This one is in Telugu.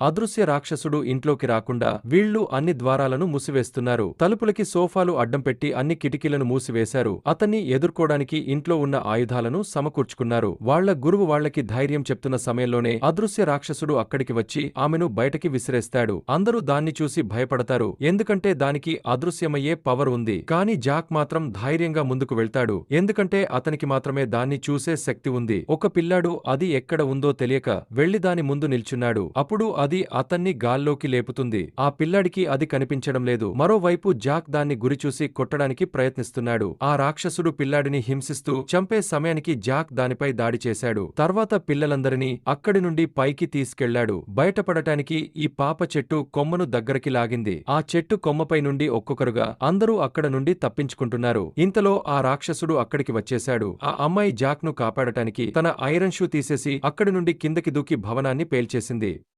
అదృశ్య రాక్షసుడు ఇంట్లోకి రాకుండా వీళ్ళు అన్ని ద్వారాలను మూసివేస్తున్నారు. తలుపులకి సోఫాలు అడ్డం పెట్టి అన్ని కిటికీలను మూసివేశారు. అతన్ని ఎదుర్కోడానికి ఇంట్లో ఉన్న ఆయుధాలను సమకూర్చుకున్నారు. వాళ్ళ గురువు వాళ్ళకి ధైర్యం చెప్తున్న సమయంలోనే అదృశ్య రాక్షసుడు అక్కడికి వచ్చి ఆమెను బయటకి విసిరేస్తాడు. అందరూ దాన్ని చూసి భయపడతారు. ఎందుకంటే దానికి అదృశ్యమయ్యే పవర్ ఉంది. కానీ జాక్ మాత్రం ధైర్యంగా ముందుకు వెళ్తాడు. ఎందుకంటే అతనికి మాత్రమే దాన్ని చూసే శక్తి ఉంది. ఒక పిల్లాడు అది ఎక్కడ ఉందో తెలియక వెళ్ళి దాని ముందు నిల్చున్నాడు. అప్పుడు అది అతన్ని గాల్లోకి లేపుతుంది. ఆ పిల్లాడికి అది కనిపించడం లేదు. మరోవైపు జాక్ దాన్ని గురిచూసి కొట్టడానికి ప్రయత్నిస్తున్నాడు. ఆ రాక్షసుడు పిల్లాడిని హింసిస్తూ చంపే సమయానికి జాక్ దానిపై దాడి చేశాడు. తర్వాత పిల్లలందరినీ అక్కడి నుండి పైకి తీసుకెళ్ళాడు. బయటపడటానికి ఈ పాప చెట్టు కొమ్మను దగ్గరికి లాగింది. ఆ చెట్టు కొమ్మపై నుండి ఒక్కొక్కరుగా అందరూ అక్కడ నుండి తప్పించుకుంటున్నారు. ఇంతలో ఆ రాక్షసుడు అక్కడికి వచ్చేశాడు. ఆ అమ్మాయి జాక్ను కాపాడటానికి తన ఐరన్ షూ తీసేసి అక్కడి నుండి కిందకి దూకి భవనాన్ని పేల్చేసింది.